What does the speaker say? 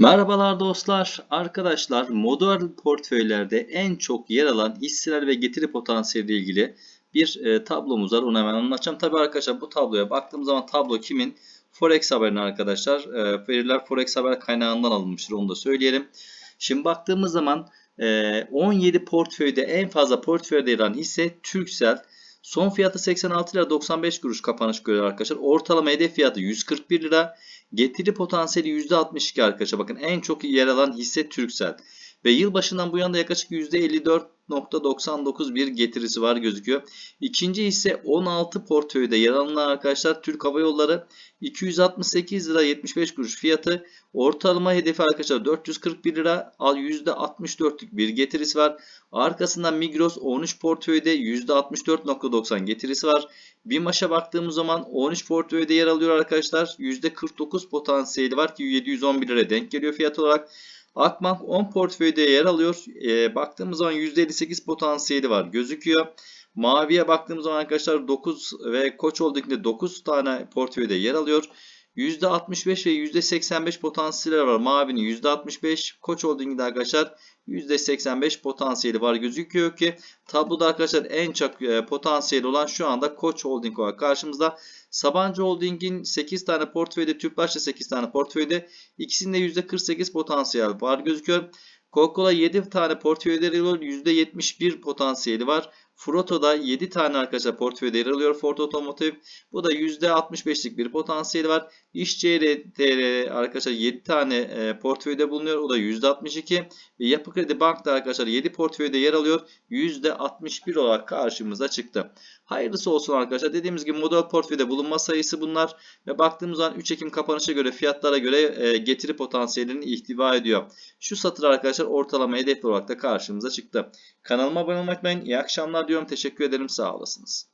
Merhabalar dostlar. Arkadaşlar model portföylerde en çok yer alan hisseler ve getiri potansiyeli ile ilgili bir e, tablomuz var. Onu hemen anlatacağım. Tabi arkadaşlar bu tabloya baktığım zaman tablo kimin? Forex haberin arkadaşlar. E, veriler Forex haber kaynağından alınmıştır. Onu da söyleyelim. Şimdi baktığımız zaman e, 17 portföyde en fazla portföyde yer alan hisse Türksel. Son fiyatı 86 lira 95 kuruş kapanış görüyor arkadaşlar. Ortalama hedef fiyatı 141 lira. Getiri potansiyeli %62 arkadaşlar. Bakın en çok yer alan hisse Türksel. Ve yılbaşından bu yana yaklaşık %54.99 bir getirisi var gözüküyor. İkinci hisse 16 portföyde yer alan arkadaşlar Türk Hava Yolları 268 lira 75 kuruş fiyatı. Ortalama hedefi arkadaşlar 441 lira %64'lük bir getirisi var. Arkasından Migros 13 portföyde %64.90 getirisi var. BİMAŞ'a baktığımız zaman 13 portföyde yer alıyor arkadaşlar. %49 potansiyeli var ki 711 lira denk geliyor fiyat olarak. Akbank 10 portföyde yer alıyor. E, baktığımız zaman %58 potansiyeli var gözüküyor. Maviye baktığımız zaman arkadaşlar 9 ve Koç Holding'de 9 tane portföyde yer alıyor. %65 ve %85 potansiyeli var. Mavi'nin %65, Koç Holding'de arkadaşlar %85 potansiyeli var gözüküyor ki tabloda arkadaşlar en çok e, potansiyeli olan şu anda Koç Holding olarak karşımızda. Sabancı Holding'in 8 tane portföyde, Tüpraş'ta 8 tane portföyde ikisinde %48 potansiyel var gözüküyor. Coca-Cola 7 tane portföyde yer alıyor. %71 potansiyeli var. Froto'da 7 tane arkadaşlar portföyde yer alıyor. Ford Otomotiv. Bu da %65'lik bir potansiyeli var. İşçi.tr arkadaşlar 7 tane e, portföyde bulunuyor. O da %62. Ve Yapı Kredi Bank'ta arkadaşlar 7 portföyde yer alıyor. %61 olarak karşımıza çıktı. Hayırlısı olsun arkadaşlar. Dediğimiz gibi model portföyde bulunma sayısı bunlar. Ve baktığımız zaman 3 Ekim kapanışa göre fiyatlara göre e, getiri potansiyelini ihtiva ediyor. Şu satır arkadaşlar ortalama hedef olarak da karşımıza çıktı. Kanalıma abone olmayı unutmayın. İyi akşamlar diyorum. Teşekkür ederim. Sağ olasınız.